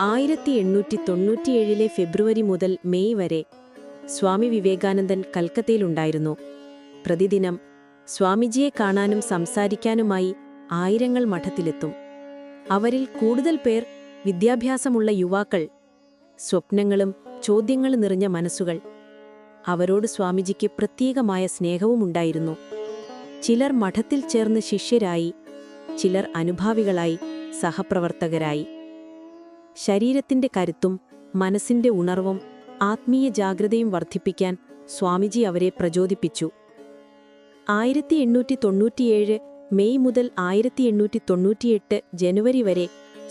ആയിരത്തി എണ്ണൂറ്റി തൊണ്ണൂറ്റിയേഴിലെ ഫെബ്രുവരി മുതൽ മെയ് വരെ സ്വാമി വിവേകാനന്ദൻ കൽക്കത്തയിലുണ്ടായിരുന്നു. പ്രതിദിനം സ്വാമിജിയെ കാണാനും സംസാരിക്കാനുമായി ആയിരങ്ങൾ മഠത്തിലെത്തും. അവരിൽ കൂടുതൽ പേർ വിദ്യാഭ്യാസമുള്ള യുവാക്കൾ സ്വപ്നങ്ങളും ചോദ്യങ്ങളും നിറഞ്ഞ മനസ്സുകൾ. അവരോട് സ്വാമിജിക്ക് പ്രത്യേകമായ സ്നേഹവുമുണ്ടായിരുന്നു ചിലർ മഠത്തിൽ ചേർന്ന് ശിഷ്യരായി ചിലർ അനുഭാവികളായി സഹപ്രവർത്തകരായി. ശരീരത്തിന്റെ കരുത്തും മനസ്സിന്റെ ഉണർവും ആത്മീയ ജാഗ്രതയും വർദ്ധിപ്പിക്കാൻ സ്വാമിജി അവരെ പ്രചോദിപ്പിച്ചു. ആയിരത്തി എണ്ണൂറ്റി തൊണ്ണൂറ്റിയേഴ് മെയ് മുതൽ ആയിരത്തി എണ്ണൂറ്റി തൊണ്ണൂറ്റിയെട്ട് ജനുവരി വരെ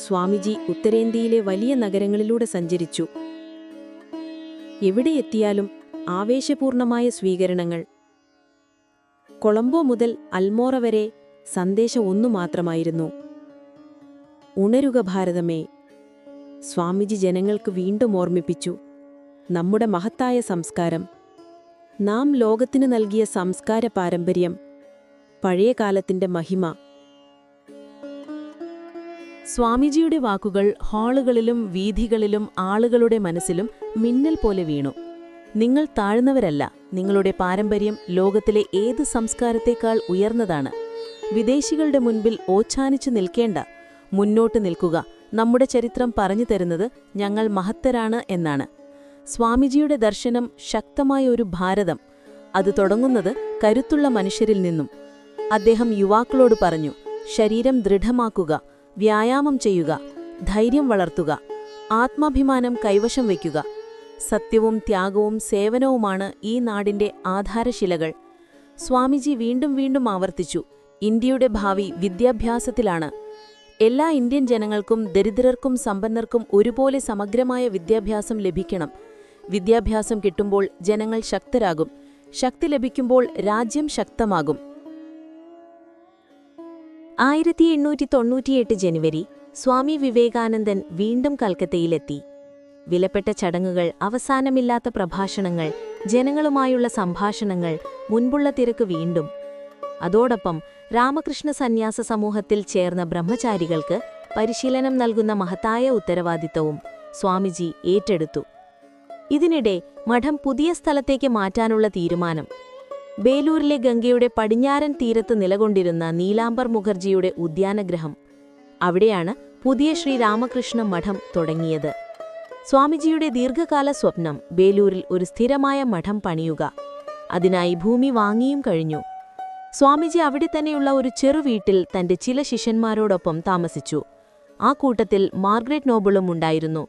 സ്വാമിജി ഉത്തരേന്ത്യയിലെ വലിയ നഗരങ്ങളിലൂടെ സഞ്ചരിച്ചു. എവിടെയെത്തിയാലും ആവേശപൂർണമായ സ്വീകരണങ്ങൾ. കൊളംബോ മുതൽ അൽമോറ വരെ സന്ദേശം ഒന്നു മാത്രമായിരുന്നു. ഉണരുക ഭാരതമേ. സ്വാമിജി ജനങ്ങൾക്ക് വീണ്ടും ഓർമ്മിപ്പിച്ചു. നമ്മുടെ മഹത്തായ സംസ്കാരം. നാം ലോകത്തിന് നൽകിയ സംസ്കാര പാരമ്പര്യം. പഴയ കാലത്തിന്റെ മഹിമ. സ്വാമിജിയുടെ വാക്കുകൾ ഹാളുകളിലും വീഥികളിലും ആളുകളുടെ മനസ്സിലും മിന്നൽ പോലെ വീണു. നിങ്ങൾ താഴ്ന്നവരല്ല നിങ്ങളുടെ പാരമ്പര്യം ലോകത്തിലെ ഏത് സംസ്കാരത്തേക്കാൾ ഉയർന്നതാണ്. വിദേശികളുടെ മുൻപിൽ ഓച്ഛാനിച്ചു നിൽക്കേണ്ട മുന്നോട്ട് നിൽക്കുക നമ്മുടെ ചരിത്രം പറഞ്ഞു തരുന്നത് ഞങ്ങൾ മഹത്തരാണ് എന്നാണ്. സ്വാമിജിയുടെ ദർശനം ശക്തമായ ഒരു ഭാരതം. അത് തുടങ്ങുന്നത് കരുത്തുള്ള മനുഷ്യരിൽ നിന്നും. അദ്ദേഹം യുവാക്കളോട് പറഞ്ഞു ശരീരം ദൃഢമാക്കുക വ്യായാമം ചെയ്യുക ധൈര്യം വളർത്തുക ആത്മാഭിമാനം കൈവശം വയ്ക്കുക സത്യവും ത്യാഗവും സേവനവുമാണ് ഈ നാടിന്റെ ആധാരശിലകൾ. സ്വാമിജി വീണ്ടും വീണ്ടും ആവർത്തിച്ചു ഇന്ത്യയുടെ ഭാവി വിദ്യാഭ്യാസത്തിലാണ് എല്ലാ ഇന്ത്യൻ ജനങ്ങൾക്കും ദരിദ്രർക്കും സമ്പന്നർക്കും ഒരുപോലെ സമഗ്രമായ വിദ്യാഭ്യാസം ലഭിക്കണം. വിദ്യാഭ്യാസം കിട്ടുമ്പോൾ ജനങ്ങൾ ശക്തരാകും. ശക്തി ലഭിക്കുമ്പോൾ രാജ്യം ശക്തമാകും. ആയിരത്തി എണ്ണൂറ്റി തൊണ്ണൂറ്റിയെട്ട് ജനുവരി സ്വാമി വിവേകാനന്ദൻ വീണ്ടും കൽക്കത്തയിലെത്തി. വിലപ്പെട്ട ചടങ്ങുകൾ അവസാനമില്ലാത്ത പ്രഭാഷണങ്ങൾ ജനങ്ങളുമായുള്ള സംഭാഷണങ്ങൾ മുൻപുള്ള തിരക്ക് വീണ്ടും. അതോടൊപ്പം രാമകൃഷ്ണ സന്യാസ സമൂഹത്തിൽ ചേർന്ന ബ്രഹ്മചാരികൾക്ക് പരിശീലനം നൽകുന്ന മഹത്തായ ഉത്തരവാദിത്തവും സ്വാമിജി ഏറ്റെടുത്തു. ഇതിനിടെ മഠം പുതിയ സ്ഥലത്തേക്ക് മാറ്റാനുള്ള തീരുമാനം. ബേലൂരിലെ ഗംഗയുടെ പടിഞ്ഞാറൻ തീരത്ത് നിലകൊണ്ടിരുന്ന നീലാംബർ മുഖർജിയുടെ ഉദ്യാനഗ്രഹം. അവിടെയാണ് പുതിയ ശ്രീരാമകൃഷ്ണ മഠം തുടങ്ങിയത്. സ്വാമിജിയുടെ ദീർഘകാല സ്വപ്നം ബേലൂരിൽ ഒരു സ്ഥിരമായ മഠം പണിയുക. അതിനായി ഭൂമി വാങ്ങിയും കഴിഞ്ഞു. സ്വാമിജി അവിടെ തന്നെയുള്ള ഒരു ചെറുവീട്ടിൽ തന്റെ ചില ശിഷ്യന്മാരോടൊപ്പം താമസിച്ചു. ആ കൂട്ടത്തിൽ മാർഗ്രറ്റ് നോബിളും ഉണ്ടായിരുന്നു.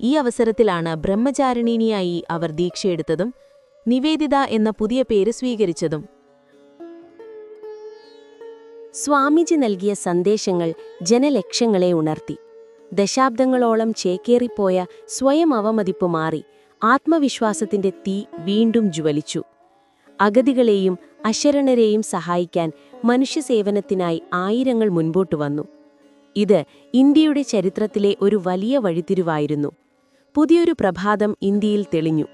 ഈ അവസരത്തിലാണ് ബ്രഹ്മചാരിണീനിയായി അവർ ദീക്ഷയെടുത്തതും നിവേദിത എന്ന പുതിയ പേര് സ്വീകരിച്ചതും. സ്വാമിജി നൽകിയ സന്ദേശങ്ങൾ ജനലക്ഷ്യങ്ങളെ ഉണർത്തി. ദശാബ്ദങ്ങളോളം ചേക്കേറിപ്പോയ സ്വയം അവമതിപ്പ് മാറി. ആത്മവിശ്വാസത്തിന്റെ തീ വീണ്ടും ജ്വലിച്ചു. അഗതികളെയും അശരണരെയും സഹായിക്കാൻ മനുഷ്യസേവനത്തിനായി ആയിരങ്ങൾ മുൻപോട്ടു വന്നു. ഇത് ഇന്ത്യയുടെ ചരിത്രത്തിലെ ഒരു വലിയ വഴിത്തിരിവായിരുന്നു. പുതിയൊരു പ്രഭാതം ഇന്ത്യയിൽ തെളിഞ്ഞു.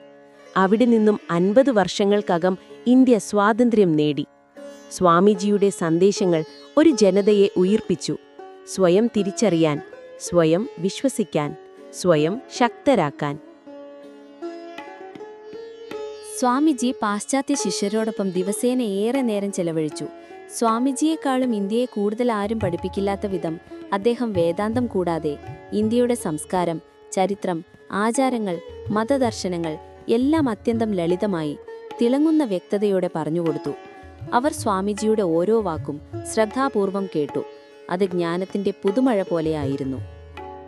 അവിടെ നിന്നും അൻപത് വർഷങ്ങൾക്കകം ഇന്ത്യ സ്വാതന്ത്ര്യം നേടി. സ്വാമിജിയുടെ സന്ദേശങ്ങൾ ഒരു ജനതയെ ഉയിർപ്പിച്ചു. സ്വയം തിരിച്ചറിയാൻ സ്വയം വിശ്വസിക്കാൻ സ്വയം ശക്തരാക്കാൻ. സ്വാമിജി പാശ്ചാത്യ ശിഷ്യരോടൊപ്പം ദിവസേന ഏറെ നേരം ചെലവഴിച്ചു. സ്വാമിജിയെക്കാളും ഇന്ത്യയെ കൂടുതൽ ആരും പഠിപ്പിക്കില്ലാത്ത വിധം അദ്ദേഹം വേദാന്തം കൂടാതെ ഇന്ത്യയുടെ സംസ്കാരം ചരിത്രം ആചാരങ്ങൾ മതദർശനങ്ങൾ എല്ലാം അത്യന്തം ലളിതമായി തിളങ്ങുന്ന വ്യക്തതയോടെ പറഞ്ഞുകൊടുത്തു. അവർ സ്വാമിജിയുടെ ഓരോ വാക്കും ശ്രദ്ധാപൂർവം കേട്ടു. അത് ജ്ഞാനത്തിന്റെ പുതുമഴ പോലെയായിരുന്നു.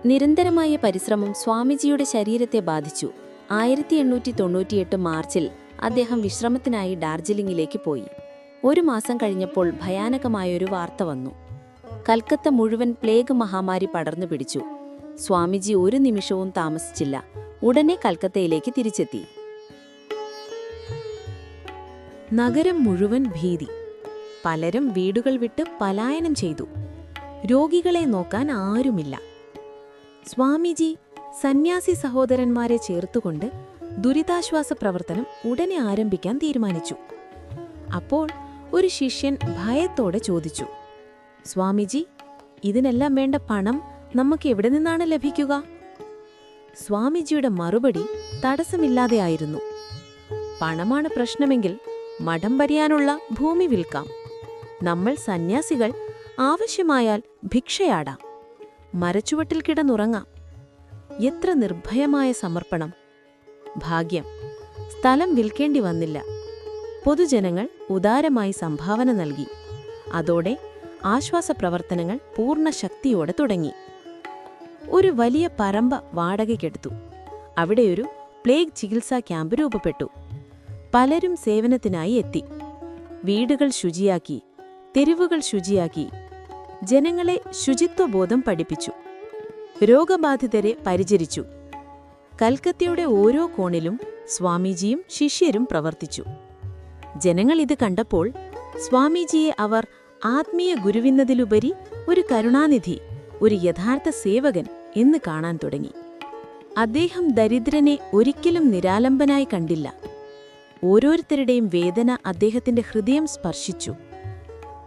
നിരന്തരമായ പരിശ്രമം സ്വാമിജിയുടെ ശരീരത്തെ ബാധിച്ചു. ആയിരത്തി എണ്ണൂറ്റി തൊണ്ണൂറ്റിയെട്ട് മാർച്ചിൽ അദ്ദേഹം വിശ്രമത്തിനായി ഡാർജിലിംഗിലേക്ക് പോയി. ഒരു മാസം കഴിഞ്ഞപ്പോൾ ഭയാനകമായൊരു വാർത്ത വന്നു. കൽക്കത്ത മുഴുവൻ പ്ലേഗ് മഹാമാരി പടർന്നു പിടിച്ചു. സ്വാമിജി ഒരു നിമിഷവും താമസിച്ചില്ല. ഉടനെ കൽക്കത്തയിലേക്ക് തിരിച്ചെത്തി. നഗരം മുഴുവൻ ഭീതി. പലരും വീടുകൾ വിട്ട് പലായനം ചെയ്തു. രോഗികളെ നോക്കാൻ ആരുമില്ല. സ്വാമിജി സന്യാസി സഹോദരന്മാരെ ചേർത്തുകൊണ്ട് ദുരിതാശ്വാസ പ്രവർത്തനം ഉടനെ ആരംഭിക്കാൻ തീരുമാനിച്ചു. അപ്പോൾ ഒരു ശിഷ്യൻ ഭയത്തോടെ ചോദിച്ചു സ്വാമിജി ഇതിനെല്ലാം വേണ്ട പണം നമുക്ക് എവിടെ നിന്നാണ് ലഭിക്കുക? സ്വാമിജിയുടെ മറുപടി തടസ്സമില്ലാതെയായിരുന്നു പണമാണ് പ്രശ്നമെങ്കിൽ മഠം വരിയാനുള്ള ഭൂമി വിൽക്കാം. നമ്മൾ സന്യാസികൾ ആവശ്യമായാൽ ഭിക്ഷയാടാം. മരച്ചുവട്ടിൽ കിടന്നുറങ്ങാം. എത്ര നിർഭയമായ സമർപ്പണം! ഭാഗ്യം. സ്ഥലം വിൽക്കേണ്ടി വന്നില്ല. പൊതുജനങ്ങൾ ഉദാരമായി സംഭാവന നൽകി. അതോടെ ആശ്വാസ പ്രവർത്തനങ്ങൾ പൂർണ ശക്തിയോടെ തുടങ്ങി. ഒരു വലിയ പരമ്പ വാടകയ്ക്കെടുത്തു. അവിടെയൊരു പ്ലേഗ് ചികിത്സാ ക്യാമ്പ് രൂപപ്പെട്ടു. പലരും സേവനത്തിനായി എത്തി. വീടുകൾ ശുചിയാക്കി തെരുവുകൾ ശുചിയാക്കി. ജനങ്ങളെ ശുചിത്വബോധം പഠിപ്പിച്ചു. രോഗബാധിതരെ പരിചരിച്ചു. കൽക്കത്തയുടെ ഓരോ കോണിലും സ്വാമിജിയും ശിഷ്യരും പ്രവർത്തിച്ചു. ജനങ്ങൾ ഇത് കണ്ടപ്പോൾ സ്വാമിജിയെ അവർ ആത്മീയ ഗുരുവിന്നതിലുപരി ഒരു കരുണാനിധി ഒരു യഥാർത്ഥ സേവകൻ എന്ന് കാണാൻ തുടങ്ങി. അദ്ദേഹം ദരിദ്രനെ ഒരിക്കലും നിരാലംബനായി കണ്ടില്ല. ഓരോരുത്തരുടെയും വേദന അദ്ദേഹത്തിന്റെ ഹൃദയം സ്പർശിച്ചു.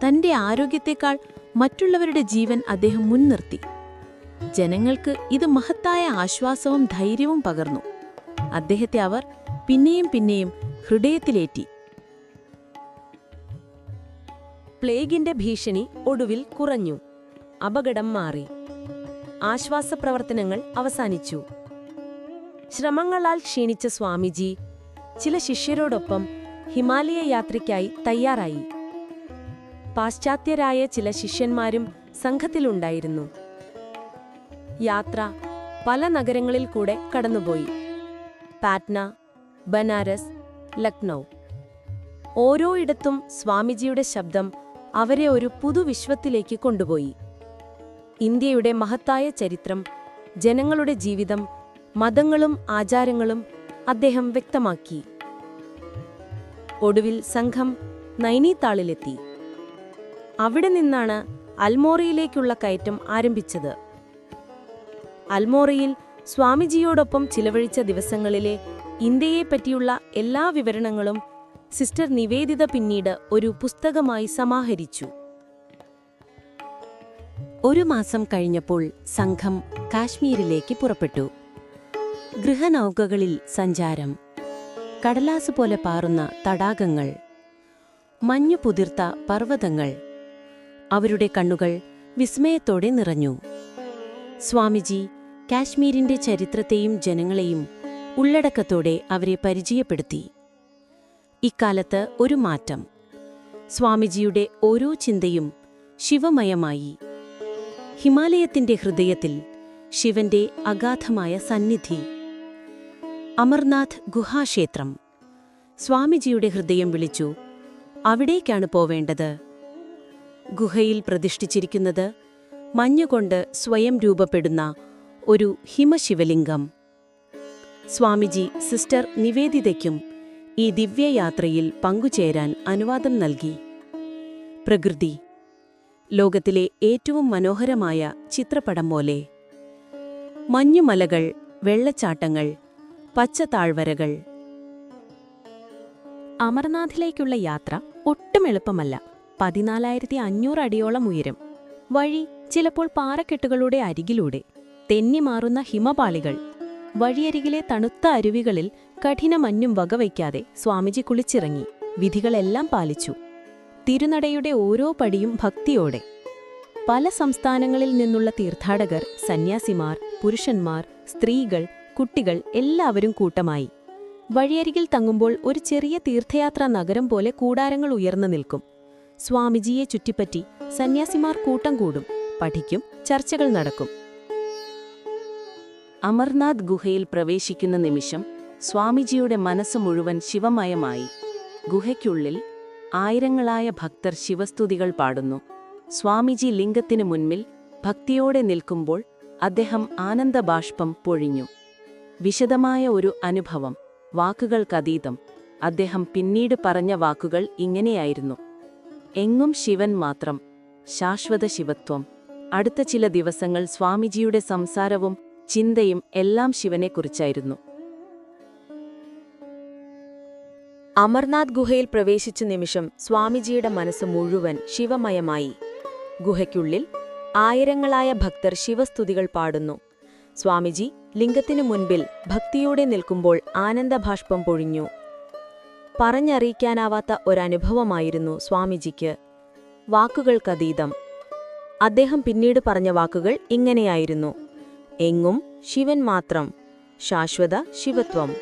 തന്റെ ആരോഗ്യത്തെക്കാൾ മറ്റുള്ളവരുടെ ജീവൻ അദ്ദേഹം മുൻനിർത്തി. ജനങ്ങൾക്ക് ഇത് മഹത്തായ ആശ്വാസവും ധൈര്യവും പകർന്നു. അദ്ദേഹത്തെ അവർ പിന്നെയും പിന്നെയും ഹൃദയത്തിലേറ്റി. പ്ലേഗിന്റെ ഭീഷണി ഒടുവിൽ കുറഞ്ഞു. അപകടം മാറി. ആശ്വാസപ്രവർത്തനങ്ങൾ അവസാനിച്ചു. ശ്രമങ്ങളാൽ ക്ഷീണിച്ച സ്വാമിജി ചില ശിഷ്യരോടൊപ്പം ഹിമാലയ യാത്രയ്ക്കായി തയ്യാറായി. പാശ്ചാത്യരായ ചില ശിഷ്യന്മാരും സംഘത്തിലുണ്ടായിരുന്നു. യാത്ര പല നഗരങ്ങളിൽ കൂടെ കടന്നുപോയി. പാറ്റ്ന ബനാരസ് ലക്നൗ. ഓരോയിടത്തും സ്വാമിജിയുടെ ശബ്ദം അവരെ ഒരു പുതുവിശ്വത്തിലേക്ക് കൊണ്ടുപോയി. ഇന്ത്യയുടെ മഹത്തായ ചരിത്രം ജനങ്ങളുടെ ജീവിതം മതങ്ങളും ആചാരങ്ങളും അദ്ദേഹം വ്യക്തമാക്കി. ഒടുവിൽ സംഘം നൈനീതാളിലെത്തി. അവിടെ നിന്നാണ് അൽമോറയിലേക്കുള്ള കയറ്റം ആരംഭിച്ചത്. അൽമോറയിൽ സ്വാമിജിയോടൊപ്പം ചിലവഴിച്ച ദിവസങ്ങളിലെ ഇന്ത്യയെപ്പറ്റിയുള്ള എല്ലാ വിവരണങ്ങളും സിസ്റ്റർ നിവേദിത പിന്നീട് ഒരു പുസ്തകമായി സമാഹരിച്ചു. ഒരു മാസം കഴിഞ്ഞപ്പോൾ സംഘം കാശ്മീരിലേക്ക് പുറപ്പെട്ടു. ഗൃഹനൗകകളിൽ സഞ്ചാരം കടലാസ് പോലെ പാറുന്ന തടാകങ്ങൾ മഞ്ഞു പുതിർത്ത പർവതങ്ങൾ അവരുടെ കണ്ണുകൾ വിസ്മയത്തോടെ നിറഞ്ഞു. സ്വാമിജി കാശ്മീരിന്റെ ചരിത്രത്തെയും ജനങ്ങളെയും ഉള്ളടക്കത്തോടെ അവരെ പരിചയപ്പെടുത്തി. ഇക്കാലത്ത് ഒരു മാറ്റം. സ്വാമിജിയുടെ ഓരോ ചിന്തയും ശിവമയമായി. ഹിമാലയത്തിന്റെ ഹൃദയത്തിൽ ശിവന്റെ അഗാധമായ സന്നിധി. അമർനാഥ് ഗുഹാക്ഷേത്രം. സ്വാമിജിയുടെ ഹൃദയം വിളിച്ചു അവിടേക്കാണ് പോവേണ്ടത്? ഗുഹയിൽ പ്രതിഷ്ഠിച്ചിരിക്കുന്നത് മഞ്ഞുകൊണ്ട് സ്വയം രൂപപ്പെടുന്ന ഒരു ഹിമശിവലിംഗം. സ്വാമിജി സിസ്റ്റർ നിവേദിതയ്ക്കും ഈ ദിവ്യയാത്രയിൽ പങ്കുചേരാൻ അനുവാദം നൽകി. പ്രകൃതി ലോകത്തിലെ ഏറ്റവും മനോഹരമായ ചിത്രപടം പോലെ. മഞ്ഞുമലകൾ വെള്ളച്ചാട്ടങ്ങൾ പച്ച താഴ്വരകൾ അമർനാഥിലേക്കുള്ള യാത്ര ഒട്ടും എളുപ്പമല്ല. പതിനാലായിരത്തി അഞ്ഞൂറ് അടിയോളം ഉയരം. വഴി ചിലപ്പോൾ പാറക്കെട്ടുകളുടെ അരികിലൂടെ. തെന്നിമാറുന്ന ഹിമപാളികൾ. വഴിയരികിലെ തണുത്ത അരുവികളിൽ കഠിന മഞ്ഞും വകവയ്ക്കാതെ സ്വാമിജി കുളിച്ചിറങ്ങി. വിധികളെല്ലാം പാലിച്ചു. തിരുനടയുടെ ഓരോ പടിയും ഭക്തിയോടെ. പല സംസ്ഥാനങ്ങളിൽ നിന്നുള്ള തീർത്ഥാടകർ സന്യാസിമാർ പുരുഷന്മാർ സ്ത്രീകൾ കുട്ടികൾ എല്ലാവരും കൂട്ടമായി. വഴിയരികിൽ തങ്ങുമ്പോൾ ഒരു ചെറിയ തീർത്ഥയാത്രാ നഗരം പോലെ കൂടാരങ്ങൾ ഉയർന്നു നിൽക്കും. സ്വാമിജിയെ ചുറ്റിപ്പറ്റി സന്യാസിമാർ കൂട്ടം കൂടും. പഠിക്കും ചർച്ചകൾ നടക്കും. അമർനാഥ് ഗുഹയിൽ പ്രവേശിക്കുന്ന നിമിഷം സ്വാമിജിയുടെ മനസ്സ് മുഴുവൻ ശിവമയമായി. ഗുഹയ്ക്കുള്ളിൽ ആയിരങ്ങളായ ഭക്തർ ശിവസ്തുതികൾ പാടുന്നു. സ്വാമിജി ലിംഗത്തിനു മുൻപിൽ ഭക്തിയോടെ നിൽക്കുമ്പോൾ അദ്ദേഹം ആനന്ദബാഷ്പം പൊഴിഞ്ഞു. വിശദമായ ഒരു അനുഭവം വാക്കുകൾക്കതീതം. അദ്ദേഹം പിന്നീട് പറഞ്ഞ വാക്കുകൾ ഇങ്ങനെയായിരുന്നു. എങ്ങും ശിവൻ മാത്രം ശാശ്വത ശിവത്വം. അടുത്ത ചില ദിവസങ്ങൾ സ്വാമിജിയുടെ സംസാരവും ചിന്തയും എല്ലാം ശിവനെക്കുറിച്ചായിരുന്നു. അമർനാഥ് ഗുഹയിൽ പ്രവേശിച്ച നിമിഷം സ്വാമിജിയുടെ മനസ്സ് മുഴുവൻ ശിവമയമായി. ഗുഹയ്ക്കുള്ളിൽ ആയിരങ്ങളായ ഭക്തർ ശിവസ്തുതികൾ പാടുന്നു. സ്വാമിജി ലിംഗത്തിനു മുൻപിൽ ഭക്തിയോടെ നിൽക്കുമ്പോൾ ആനന്ദഭാഷ്പം പൊഴിഞ്ഞു. പറഞ്ഞറിയിക്കാനാവാത്ത ഒരനുഭവമായിരുന്നു സ്വാമിജിക്ക്. വാക്കുകൾക്കതീതം. അദ്ദേഹം പിന്നീട് പറഞ്ഞ വാക്കുകൾ ഇങ്ങനെയായിരുന്നു. എങ്ങും ശിവൻ മാത്രം. ശാശ്വത ശിവത്വം.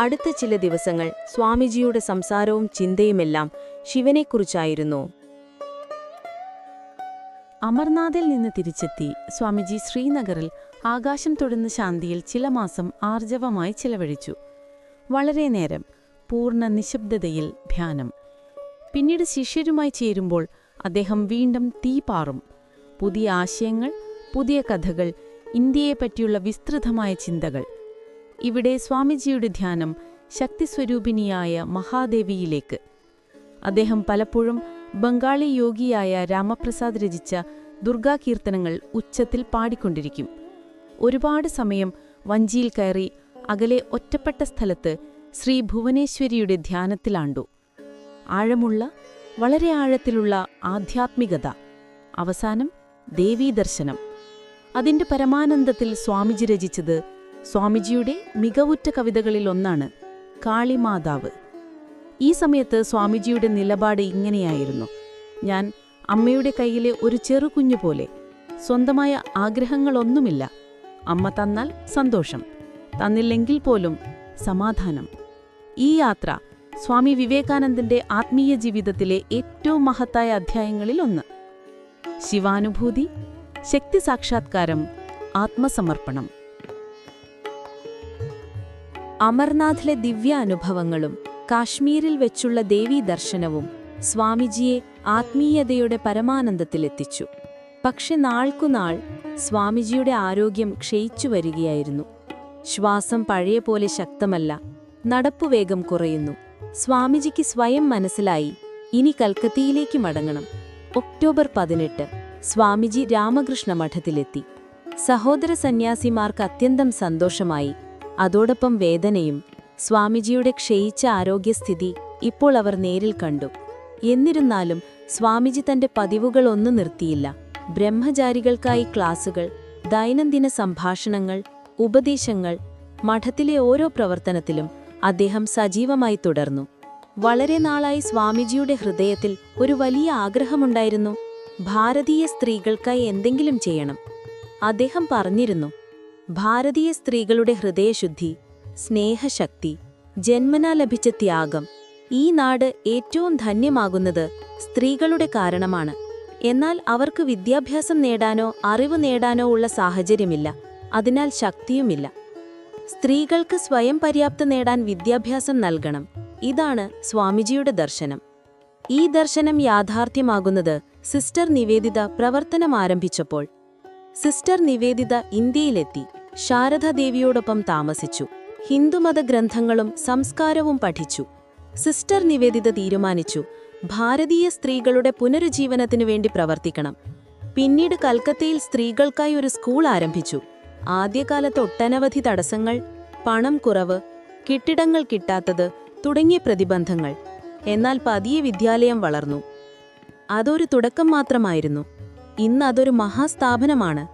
അടുത്ത ചില ദിവസങ്ങൾ സ്വാമിജിയുടെ സംസാരവും ചിന്തയുമെല്ലാം ശിവനെക്കുറിച്ചായിരുന്നു. അമർനാഥിൽ നിന്ന് തിരിച്ചെത്തി സ്വാമിജി ശ്രീനഗറിൽ ആകാശം തൊടുന്ന ശാന്തിയിൽ ചില മാസം ആർജവമായി ചിലവഴിച്ചു. വളരെ നേരം പൂർണ നിശബ്ദതയിൽ ധ്യാനം. പിന്നീട് ശിഷ്യരുമായി ചേരുമ്പോൾ അദ്ദേഹം വീണ്ടും തീ പാറും. പുതിയ ആശയങ്ങൾ പുതിയ കഥകൾ ഇന്ത്യയെപ്പറ്റിയുള്ള വിസ്തൃതമായ ചിന്തകൾ. ഇവിടെ സ്വാമിജിയുടെ ധ്യാനം ശക്തിസ്വരൂപിണിയായ മഹാദേവിയിലേക്ക്. അദ്ദേഹം പലപ്പോഴും ബംഗാളി യോഗിയായ രാമപ്രസാദ് രചിച്ച ദുർഗാകീർത്തനങ്ങൾ ഉച്ചത്തിൽ പാടിക്കൊണ്ടിരിക്കും. ഒരുപാട് സമയം വഞ്ചിയിൽ കയറി അകലെ ഒറ്റപ്പെട്ട സ്ഥലത്ത് ശ്രീ ഭുവനേശ്വരിയുടെ ധ്യാനത്തിലാണ്ടു. ആഴമുള്ള വളരെ ആഴത്തിലുള്ള ആധ്യാത്മികത. അവസാനം ദേവീദർശനം. അതിന്റെ പരമാനന്ദത്തിൽ സ്വാമിജി രചിച്ചത് സ്വാമിജിയുടെ മികവുറ്റ കവിതകളിലൊന്നാണ് കാളിമാതാവ്. ഈ സമയത്ത് സ്വാമിജിയുടെ നിലപാട് ഇങ്ങനെയായിരുന്നു. ഞാൻ അമ്മയുടെ കയ്യിലെ ഒരു ചെറുകുഞ്ഞു പോലെ സ്വന്തമായ ആഗ്രഹങ്ങളൊന്നുമില്ല. അമ്മ തന്നാൽ സന്തോഷം തന്നില്ലെങ്കിൽ പോലും സമാധാനം. ഈ യാത്ര സ്വാമി വിവേകാനന്ദന്റെ ആത്മീയ ജീവിതത്തിലെ ഏറ്റവും മഹത്തായ അധ്യായങ്ങളിൽ ഒന്ന്. ശിവാനുഭൂതി ശക്തി സാക്ഷാത്കാരം ആത്മസമർപ്പണം. അമർനാഥിലെ ദിവ്യ അനുഭവങ്ങളും കാശ്മീരിൽ വെച്ചുള്ള ദേവീ ദർശനവും സ്വാമിജിയെ ആത്മീയതയുടെ പരമാനന്ദത്തിലെത്തിച്ചു. പക്ഷെ നാൾക്കുനാൾ സ്വാമിജിയുടെ ആരോഗ്യം ക്ഷയിച്ചു വരികയായിരുന്നു. ശ്വാസം പഴയ പോലെ ശക്തമല്ല നടപ്പുവേഗം കുറയുന്നു. സ്വാമിജിക്ക് സ്വയം മനസ്സിലായി ഇനി കൽക്കത്തിയിലേക്ക് മടങ്ങണം. ഒക്ടോബർ പതിനെട്ട് സ്വാമിജി രാമകൃഷ്ണ മഠത്തിലെത്തി. സഹോദര സന്യാസിമാർക്ക് അത്യന്തം സന്തോഷമായി. അതോടൊപ്പം വേദനയും സ്വാമിജിയുടെ ക്ഷയിച്ച ആരോഗ്യസ്ഥിതി ഇപ്പോൾ അവർ നേരിൽ കണ്ടു. എന്നിരുന്നാലും സ്വാമിജി തന്റെ പതിവുകളൊന്നും നിർത്തിയില്ല. ബ്രഹ്മചാരികൾക്കായി ക്ലാസുകൾ ദൈനംദിന സംഭാഷണങ്ങൾ ഉപദേശങ്ങൾ മഠത്തിലെ ഓരോ പ്രവർത്തനത്തിലും അദ്ദേഹം സജീവമായി തുടർന്നു. വളരെ നാളായി സ്വാമിജിയുടെ ഹൃദയത്തിൽ ഒരു വലിയ ആഗ്രഹമുണ്ടായിരുന്നു. ഭാരതീയ സ്ത്രീകൾക്കായി എന്തെങ്കിലും ചെയ്യണം. അദ്ദേഹം പറഞ്ഞിരുന്നു ഭാരതീയ സ്ത്രീകളുടെ ഹൃദയശുദ്ധി സ്നേഹശക്തി ജന്മനാ ലഭിച്ച ത്യാഗം ഈ നാട് ഏറ്റവും ധന്യമാകുന്നത് സ്ത്രീകളുടെ കാരണമാണ്. എന്നാൽ അവർക്ക് വിദ്യാഭ്യാസം നേടാനോ അറിവ് നേടാനോ ഉള്ള സാഹചര്യമില്ല അതിനാൽ ശക്തിയുമില്ല. സ്ത്രീകൾക്ക് സ്വയം പര്യാപ്ത നേടാൻ വിദ്യാഭ്യാസം നൽകണം ഇതാണ് സ്വാമിജിയുടെ ദർശനം. ഈ ദർശനം യാഥാർത്ഥ്യമാകുന്നത് സിസ്റ്റർ നിവേദിത പ്രവർത്തനം ആരംഭിച്ചപ്പോൾ സിസ്റ്റർ നിവേദിത ഇന്ത്യയിലെത്തി. ശാരദാദേവിയോടൊപ്പം താമസിച്ചു. ഹിന്ദുമത ഗ്രന്ഥങ്ങളും സംസ്കാരവും പഠിച്ചു. സിസ്റ്റർ നിവേദിത തീരുമാനിച്ചു ഭാരതീയ സ്ത്രീകളുടെ പുനരുജ്ജീവനത്തിനു വേണ്ടി പ്രവർത്തിക്കണം. പിന്നീട് കൽക്കത്തയിൽ സ്ത്രീകൾക്കായി ഒരു സ്കൂൾ ആരംഭിച്ചു. ആദ്യകാലത്ത് ഒട്ടനവധി തടസ്സങ്ങൾ പണം കുറവ് കെട്ടിടങ്ങൾ കിട്ടാത്തത് തുടങ്ങിയ പ്രതിബന്ധങ്ങൾ. എന്നാൽ പതിയെ വിദ്യാലയം വളർന്നു. അതൊരു തുടക്കം മാത്രമായിരുന്നു. ഇന്ന് അതൊരു മഹാസ്ഥാപനമാണ്.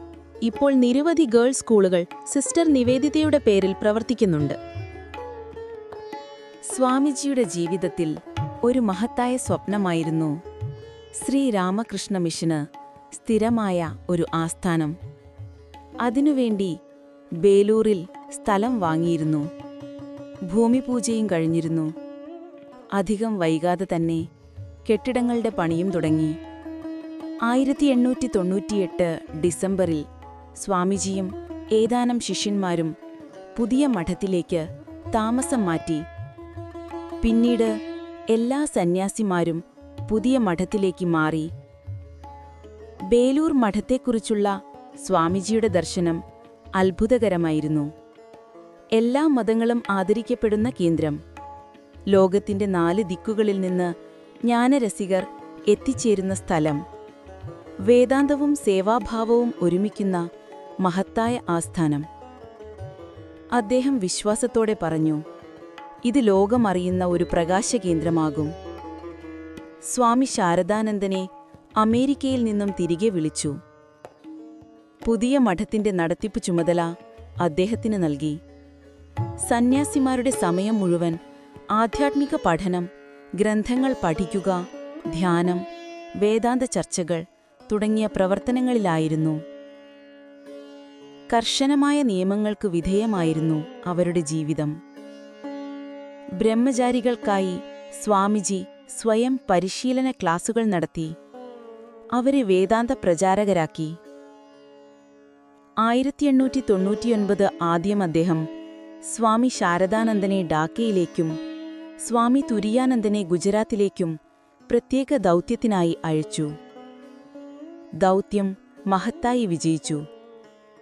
ഇപ്പോൾ നിരവധി ഗേൾസ് സ്കൂളുകൾ സിസ്റ്റർ നിവേദിതയുടെ പേരിൽ പ്രവർത്തിക്കുന്നുണ്ട്. സ്വാമിജിയുടെ ജീവിതത്തിൽ ഒരു മഹത്തായ സ്വപ്നമായിരുന്നു ശ്രീരാമകൃഷ്ണ മിഷന് സ്ഥിരമായ ഒരു ആസ്ഥാനം. അതിനുവേണ്ടി ബേലൂറിൽ സ്ഥലം വാങ്ങിയിരുന്നു. ഭൂമിപൂജയും കഴിഞ്ഞിരുന്നു. അധികം വൈകാതെ തന്നെ കെട്ടിടങ്ങളുടെ പണിയും തുടങ്ങി. ആയിരത്തി എണ്ണൂറ്റി തൊണ്ണൂറ്റിയെട്ട് ഡിസംബറിൽ സ്വാമിജിയും ഏതാനും ശിഷ്യന്മാരും പുതിയ മഠത്തിലേക്ക് താമസം മാറ്റി. പിന്നീട് എല്ലാ സന്യാസിമാരും പുതിയ മഠത്തിലേക്ക് മാറി. ബേലൂർ മഠത്തെക്കുറിച്ചുള്ള സ്വാമിജിയുടെ ദർശനം അത്ഭുതകരമായിരുന്നു. എല്ലാ മതങ്ങളും ആദരിക്കപ്പെടുന്ന കേന്ദ്രം. ലോകത്തിന്റെ നാല് ദിക്കുകളിൽ നിന്ന് ജ്ഞാനരസികർ എത്തിച്ചേരുന്ന സ്ഥലം. വേദാന്തവും സേവാഭാവവും ഒരുമിക്കുന്ന മഹത്തായ ആസ്ഥാനം. അദ്ദേഹം വിശ്വാസത്തോടെ പറഞ്ഞു ഇത് ലോകമറിയുന്ന ഒരു പ്രകാശകേന്ദ്രമാകും. സ്വാമി ശാരദാനന്ദനെ അമേരിക്കയിൽ നിന്നും തിരികെ വിളിച്ചു. പുതിയ മഠത്തിന്റെ നടത്തിപ്പ് ചുമതല അദ്ദേഹത്തിന് നൽകി. സന്യാസിമാരുടെ സമയം മുഴുവൻ ആധ്യാത്മിക പഠനം ഗ്രന്ഥങ്ങൾ പഠിക്കുക ധ്യാനം വേദാന്ത ചർച്ചകൾ തുടങ്ങിയ പ്രവർത്തനങ്ങളിലായിരുന്നു. കർശനമായ നിയമങ്ങൾക്ക് വിധേയമായിരുന്നു അവരുടെ ജീവിതം. ബ്രഹ്മചാരികൾക്കായി സ്വാമിജി സ്വയം പരിശീലന ക്ലാസുകൾ നടത്തി അവരെ വേദാന്ത പ്രചാരകരാക്കി. ആയിരത്തി എണ്ണൂറ്റി തൊണ്ണൂറ്റിയൊൻപത് ആദ്യം അദ്ദേഹം സ്വാമി ശാരദാനന്ദനെ ഡാക്കയിലേക്കും സ്വാമി തുരിയാനന്ദനെ ഗുജറാത്തിലേക്കും പ്രത്യേക ദൗത്യത്തിനായി അയച്ചു. ദൗത്യം മഹത്തായി വിജയിച്ചു.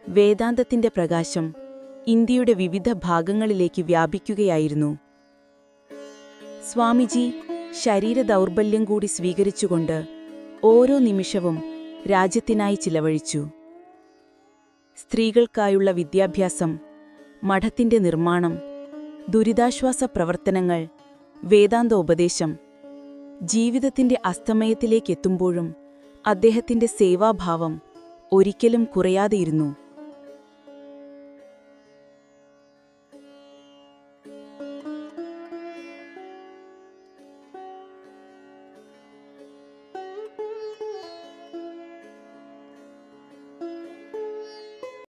വേദാന്തത്തിന്റെ പ്രകാശം ഇന്ത്യയുടെ വിവിധ ഭാഗങ്ങളിലേക്ക് വ്യാപിക്കുകയായിരുന്നു. സ്വാമിജി ശരീര ദൗർബല്യം കൂടി സ്വീകരിച്ചുകൊണ്ട് ഓരോ നിമിഷവും രാജ്യത്തിനായി ചിലവഴിച്ചു. സ്ത്രീകൾക്കായുള്ള വിദ്യാഭ്യാസം മഠത്തിന്റെ നിർമ്മാണം ദുരിതാശ്വാസ പ്രവർത്തനങ്ങൾ വേദാന്തോപദേശം. ജീവിതത്തിന്റെ അസ്തമയത്തിലേക്കെത്തുമ്പോഴും അദ്ദേഹത്തിന്റെ സേവാഭാവം ഒരിക്കലും കുറയാതെയിരുന്നു.